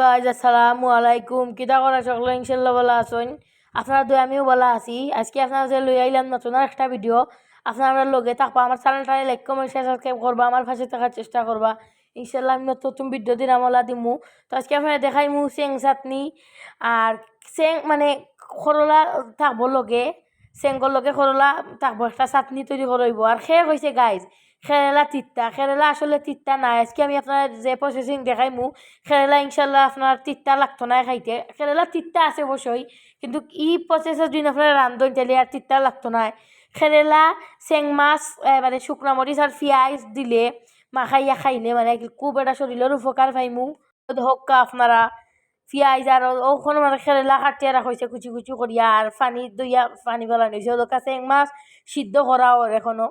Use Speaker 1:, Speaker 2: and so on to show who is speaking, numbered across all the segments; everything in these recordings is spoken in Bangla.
Speaker 1: গাইজ আসসালামু আলাইকুম কিতা করা সকলে? ইনশাল্লাহ বলা আসুন আপনারা দুই, আমিও বলা আছি। আজকে আপনারা যে লই আইলাম নতুন একটা ভিডিও আপনারা লগে থাকবা, আমার চ্যানেলটারে লাইক কমেন্ট শেয়ার সাবস্ক্রাইব করবা, আমার পাশে থাকার চেষ্টা করবা। ইনশাল্লাহ আমি নতুন ভিডিও দিন আমলা দিমু। তো আজকে আপনারা দেখাইমু চেং চাটনি আর চেং মানে সরলা থাকব লগে। চেঙ্গর লগে সরলা থাকব, একটা চাটনি তৈরি করইব। আর শেষ হয়েছে গাইজ কেরালা তিত্তা কেরালা আসলে তিত্তা নাই। আজকে আমি আপনার যে প্রসেসিং দেখাইমু কেরালা ইনশাল্লাহ আপনার তিত্তা লাগতো না খাইতে। কেরালা তিত্তা আছে অবশ্যই, কিন্তু ই প্রসেসের যদি আপনার রান্ধন তাহলে আর তিত্তা লাগতো না। কেরালা চেং মাছ মানে শুকনা মরিচ আর পিঁয়াজ দিলে, মাখাইয়া খাইলে মানে খুব এটা শরীরের উপকার পাইমু। হক্কা আপনারা, পিঁয়াজ আর ওখানে মানে কেরালা কাটিয়া রাখা হয়েছে কুচি কুচি করিয়া, আর পানি দইয়া পানি ফেলানো হয়েছে ওদের কাছে চেং মাছ সিদ্ধ করাও এখনও।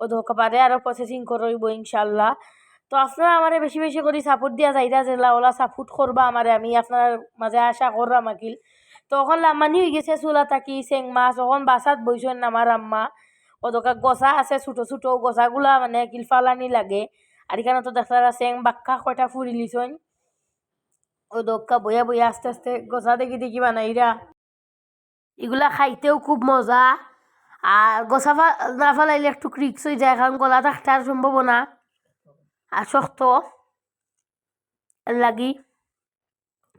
Speaker 1: ও পারে আরও প্রসেসিং করব ইনশাল্লাহ। তো আপনারা আমারে বেশি বেশি করে সাপোর্ট দিয়া যাইরা যে ওলা সাপোর্ট করবা আমারে, আমি আপনার মাঝে আশা করলাম আকিল। তো ওখান লাম্মানি হয়ে গেছে, চুলা থাকি চেং মাছ ওখান বাসাত বইছেন আমার আম্মা। ওদকা গছা আছে, ছোটো ছোটো গছাগুলা মানে কিল ফালানি লাগে। আর এখানে তো দেখা চেং বাক্কা কয়টা ফুরি লিছন। ও দক্কা বইয়া বইয়া আস্তে আস্তে গছা দেখি দেখি বানাইরা। এগুলা খাইতেও খুব মজা। আর গোসা ফা- না ফেলাইলে একটু ক্রিক্স হয়ে যায় কারণ গলা থাকতে সম্ভাবনা আর শক্ত। লাগি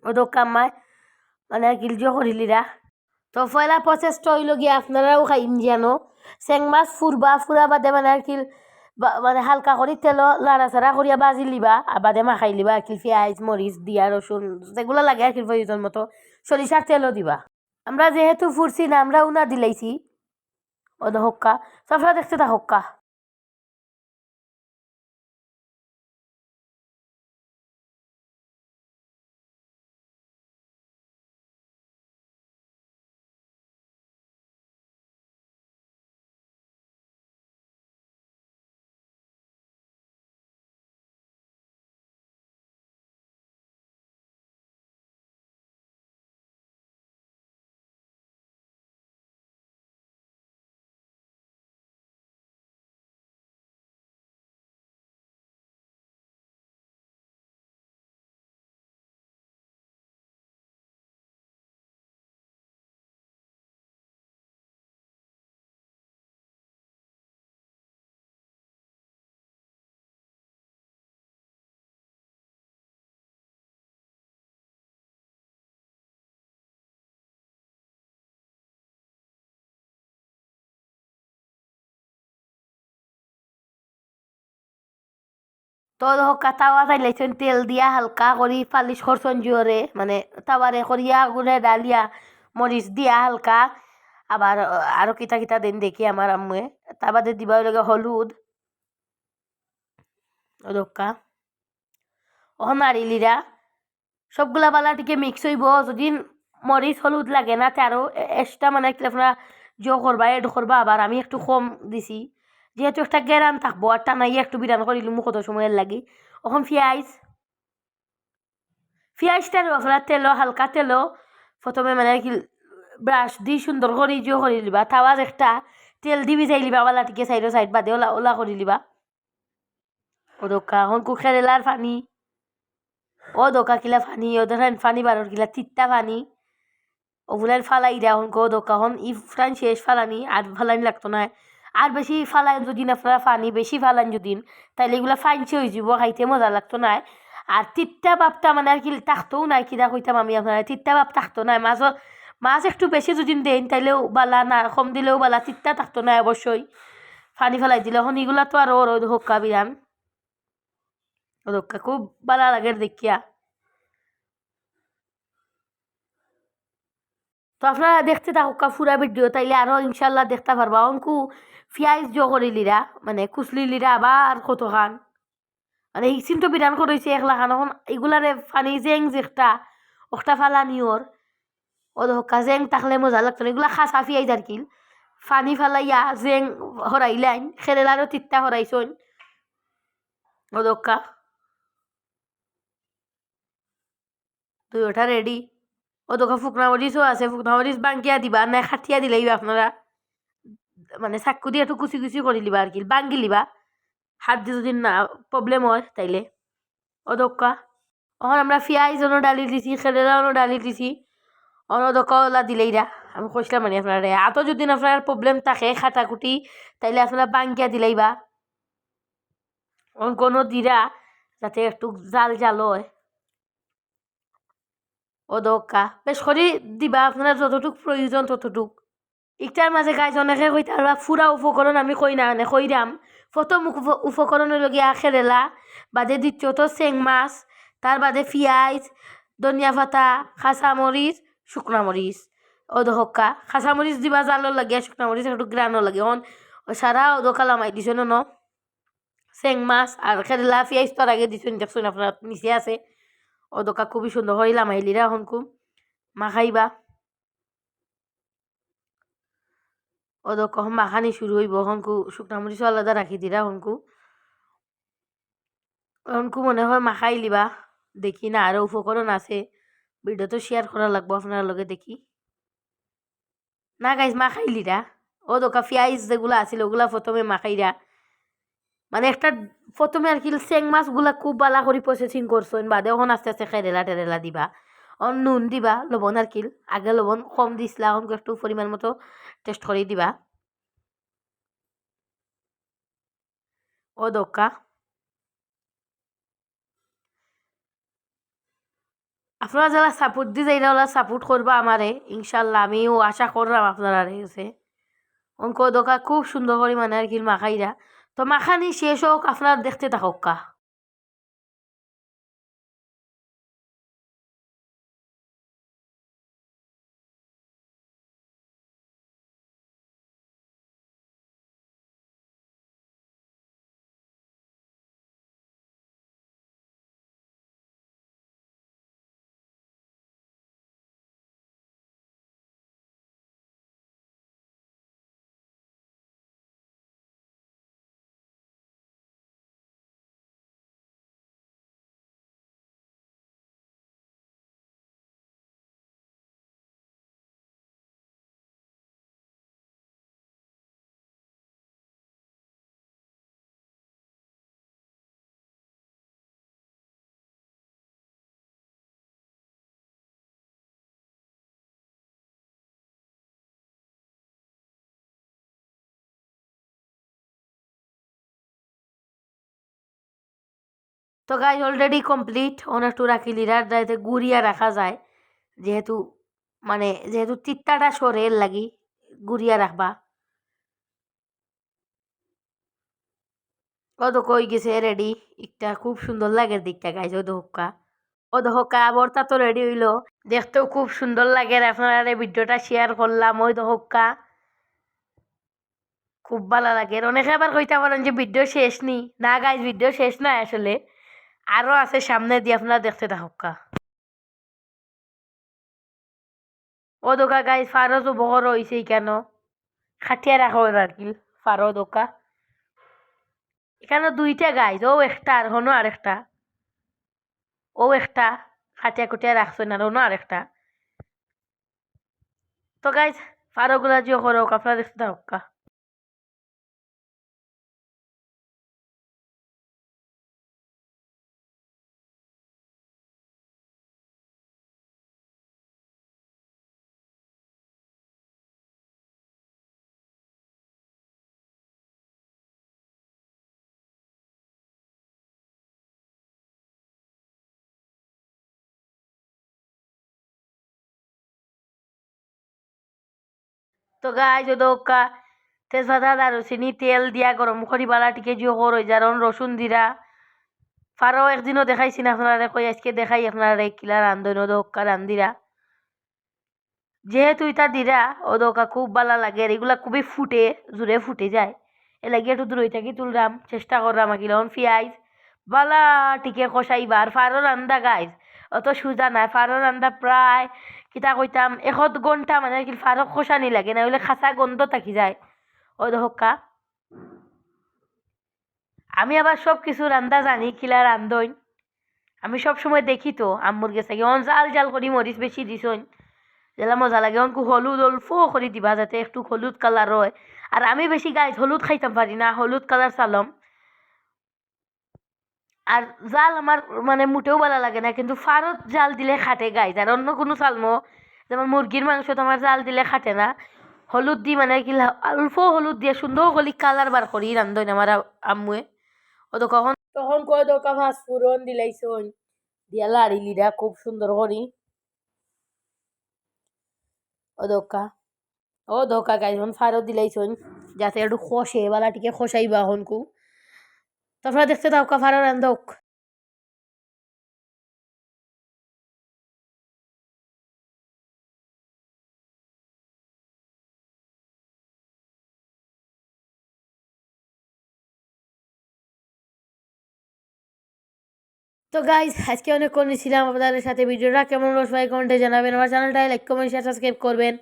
Speaker 1: ওদের কামায় মানে গিলজিও করিলিরা তো পয়লা প্রসেসটা হইল গিয়ে আপনারাও খাইম জানো চেং মাছ ফুরবা ফুরা বাদে মানে আর কি মানে হালকা করে তেল লাড়াচাড়া করিয়া বাজি লিবা আর বাদে মাখাই লিবা আর কি পেঁয়াজ মরিচ দিয়া রসুন যেগুলো লাগে আর কি প্রয়োজন মতো। সরিষার তেলও দিবা। আমরা যেহেতু ফুরছি না, আমরা উনা দিলাইছি। ওদের হক্কা। সবসময় দেখতে তা হক্কা। তো হক্কা তাওয়া চাইলাইছেন তেল দিয়া হালকা করি পালিশ করছেন জোরে মানে তাওয়ারে করিয়া গুড়ে ডালিয়া মরিচ দিয়া হালকা আবার আরও কিতা কিতা দেন দেখি আমার আম্মুয়ে তার বাদে দিবা লাগে হলুদ দক্কা ও নারিলিরা সবগুলা বালাটিকে মিক্স হইব যদি মরিচ হলুদ লাগে না তারও এক্সট্রা মানে একটু আপনারা জো করবা এড করবা আবার আমি একটু কম দিছি যেহেতু একটা গেরান থাকব, আর টানাইয়া একটু বিরান করিলি মুখ কত সময়ের লাগি? ওখন পিঁয়াজ পিঁয়াজটার আপনার তেলও হালকা তেলও প্রথমে মানে কি, ব্রাশ দি সুন্দর করে জিও করে লিবা। তাওয়াজ একটা, তেল দিবি যাই লিবা বালাটিকে সাইডো সাইড বাদে ওলা ওলা করে লিবা। ও দোকা এখন কুখেরেলার পানি। ও দোকা কিলা ফানি ওদের ফানি বারোর কিলা তিত্তা ফানি ওগুলার ফালাই দেওয়া হন কো দোকা হন ই ফ্রান শেষ ফালানি, আর ফালানি লাগতো না। আর বেশি ফালান যদি আপনারা ফানি বেশি ফালান যদি, তাইলে এগুলা ফাইনছি হয়ে যাব খাইতে মজা লাগতো না। আর তিত্তা বাপটা মানে আর কি থাকতেও নাই কিনা কইতাম আমি আপনারা তিত্তা বাপ থাকতো না মাছও মাছ একটু বেশি যদি দেন, তাইলেও বালা না, কম দিলেও বালা তিত্তা থাকতো না অবশ্যই। ফানি ফেলাই দিলে, এখন এগুলা তো আর ওর বিরান ওদক্কা খুব বালা লাগে দেখিয়া। তো আপনারা দেখতে থাকুক ফুরা ভিডিও, তাইলে আরও ইনশাল্লাহ দেখতে পারবা। অঙ্কু পিঁয়াজ জো করিলিরা মানে কুচলিলিরা আবার কত খান। মানে এই চিন্তা বিধান করেছে একলা খান, এখন এগুলারে ফানি জেং যেটা ওটা ফালানি ওর ও হকা জেং থাকলে মজা লাগতো না এগুলা খাসা পিঁয়াজ আর কি। ফানি ফালাইয়া জেং হরাইলাইন খেরেলারও তিত্তা হরাইছন ও দক্কা তুই ওটা রেডি। ও ফুকনা মরিচও আছে ফুকনা মরিচ বাঙ্গিয়া দিবা, না খাটিয়া দিলেই আপনারা। মানে চাকু দিয়ে একটু কুচি কুচি করে লিবা আর কি বাঙ্গি লিবা। হাত দিয়ে যদি না প্রবলেম হয় তাইলে। ও দক্কা এখন আমরা অন্য ডালি দিছি খেলেরা অন্য ডালি দিছি অন্য দোকাওয়ালা দিলেইরা আমি কইছিলাম মানে আপনারা এত যদি আপনার প্রবলেম থাকে, খাটাকুটি, তাইলে আপনারা বাঙ্কিয়া দিলেইবা অন কোনো দিরা যাতে একটু জাল জাল হয়। ও দোকা বেশ করে দিবা আপনারা যতটুক প্রয়োজন ততটুক। ইটার মাঝে গাইজ অনেকে কই তারা ফুরা উপকরণ আমি কই না নে কইরাম প্রথম উপ- উপকরণের লগিয়া খেরেলা বাদে দ্বিতীয়ত চেং মাছ তার বাদে পিঁয়াজ, ধনিয়া পাতা কাঁচামরিচ শুকনা মরিচ ও দহকা কাঁচামরিচ দিবা জালৰ লাগিয়া শুকনা মরিচ একটু গ্রানো লাগে। অন সারা ওদকা লামাই দিছ ন চেং মাছ আর খেরেলা পিঁয়াজ তোর আগে দিছেন দেখছেন আপনার নিচে আছে। ওদকা খুবই সুন্দর। করে লামাইলিরা এখন খুব মাখাইবা কখন মাখানি শুরু হইব হনকু শুকনা মরিচ আলাদা রাখি দিরা হনকু হনকু মনে হয় মাখাই লিবা। দেখি না আরও উপকরণ আছে। ভিডিও তো শেয়ার করা লাগবো আপনার লগে দেখি। না গাইজ মাখাই লিরা ও দোকা পিঁয়াজ যেগুলো আছিল, ওগুলা প্রথমে মাখাইরা মানে একটা প্রথমে আর কি চেং মাছগুলা খুব বালা করে প্রসেসিং করছেন বাদে এখন আস্তে আস্তে খেরেলা টেরেলা দিবা। অন নুন দিবা, লবণ আর কি, আগে লবণ কম দিছিলা এখন একটু পরিমাণ মতো টেস্ট করে দিবা। ও দোকা। আপনারা যারা সাপোর্ট দি যাইরা ওরা সাপোর্ট করবা আমারে ইনশাল্লাহ, আমিও আশা করলাম আপনারা গেছে অঙ্ক দোকা খুব সুন্দর করে মানে আর কি মাখাইরা তো মাখানি শেষ হোক আপনারা দেখতে থাকুক তো গাছ অলরেডি কমপ্লিট অনেকটু রাখি লিরার যাতে গুড়িয়া রাখা যায় যেহেতু মানে যেহেতু তিত্তাটা সরে লাগি গুড়িয়া রাখবা ও তো কই গেছে রেডি একটা খুব সুন্দর লাগে দিকটা গাইজ ও দহকা ও দহকা বর্তা তো রেডি হইল দেখতেও খুব সুন্দর লাগে আপনারা ভিডিওটা শেয়ার করলাম ওই দহকা খুব ভালো লাগে অনেকে আবার কইতে পারেন যে ভিডিও শেষ নি না গাইজ ভিডিও শেষ নয় আসলে আরও আছে সামনে দিয়ে আপনারা দেখতে থাকুকা ও দোকা গাইজ ফারো তো বহর হয়েছে কেন? খাটিয়া রাখো আর কি ফারো দোকা। এখানে দুইটা গাইজ ও একটা আর হনো আরেকটা ও একটা খাটিয়া কুটিয়া রাখছেন আর হনো আরেকটা তো গাইজ ফারোগুলা যে করো, আপনারা দেখতে থাকুকা তো গাই যদি ওকা তেজপাতা দারুচিনি তেল দিয়া গরম করি বালা টিকে জিও করো যারন রসুন দিরা ফারো একদিনও দেখাইছি না আপনারা কই আজকে দেখাই আপনারা কিলা রান্ধন ও দোকা রান্দিরা যেহেতু এটা দিরা ও দোকা খুব ভালো লাগে আর এগুলা খুবই ফুটে জুড়ে ফুটে যায়। এ লাগে একটু দূরই থাকি তুলরাম চেষ্টা করলাম আগে লন পিঁয়াজ বালা টিকে কষাইবা আর ফারো রান্দা গাইজ। অত সুজা নাই ফারো রান্দা প্রায় কিতা কইতাম এশত ঘণ্টা মানে কি ফারো কষানি লাগে না হইলে খাসা গন্ধ থাকি যায়। ও দহকা আমি আবার সব কিছু রান্দা জানি, কিলা রান্ধইন আমি সব সময় দেখি তো আম্মুর গেছে অন জাল জাল করি মরিচ বেশি দিছইন। যেলা মজা লাগে, অনকু হলুদ, অল্প করে দিবা যাতে একটু হলুদ কালার হয়। আর আমি বেশি গাইত হলুদ খাইতাম পারি না, হলুদ কালার চালম। আর জাল আমার মানে মোটেও ভালো লাগে না, কিন্তু ফারত জাল দিলে খাটে গাইজ আর অন্য কোনো চালমো যেমন মুরগির মাংস তো আমার জাল দিলে খাটে না। হলুদ দি মানে কি অল্প হলুদ দিয়ে সুন্দর করি কালার বার করি রান্ধন আমার আম্মুয়ে ও তো কখন তখন কয় দোকা ভাস ফুরন দিলাইছন দিয়া লাড়ি লিডা খুব সুন্দর করি ও দোকা ও দোকা গাইজ হন ফারত দিলাইছন যাতে একটু খসে বালাটিকে খসাইবা হনকু। তারপরে দেখতে দাও কাফারো রান্ধক তো গাইজ আজকে অনেক করেছিলাম আপনাদের সাথে ভিডিওটা। কেমন হলো সবাই কমেন্টে জানাবেন। আমার চ্যানেলটায় লাইক কমেন্ট শেয়ার সাবস্ক্রাইব করবেন।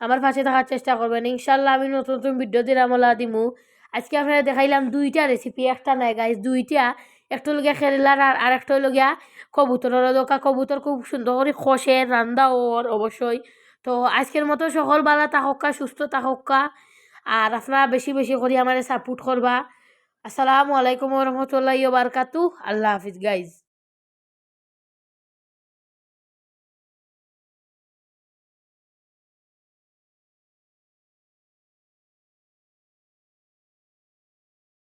Speaker 1: আমার পাশে থাকার চেষ্টা করবেন। ইনশাল্লাহ আমি নতুন নতুন ভিডিও দিয়ে আমলা দিমু। আজকে আপনারা দেখাইলাম দুইটা রেসিপি একটা নাই গাইজ দুইটা। একটা লগিয়া খেলার আর আরেকটা লগিয়া কবুতরের দোকা। কবুতর খুব সুন্দর করে খসে রান্দা ওর অবশ্যই তো আজকের মতো সকল বালা থাকা সুস্থ থাকা আর আপনারা বেশি বেশি করে আমার সাপোর্ট করবা আসসালামু আলাইকুম রহমতুল্লাহ বারকাতু আল্লাহ হাফিজ গাইজ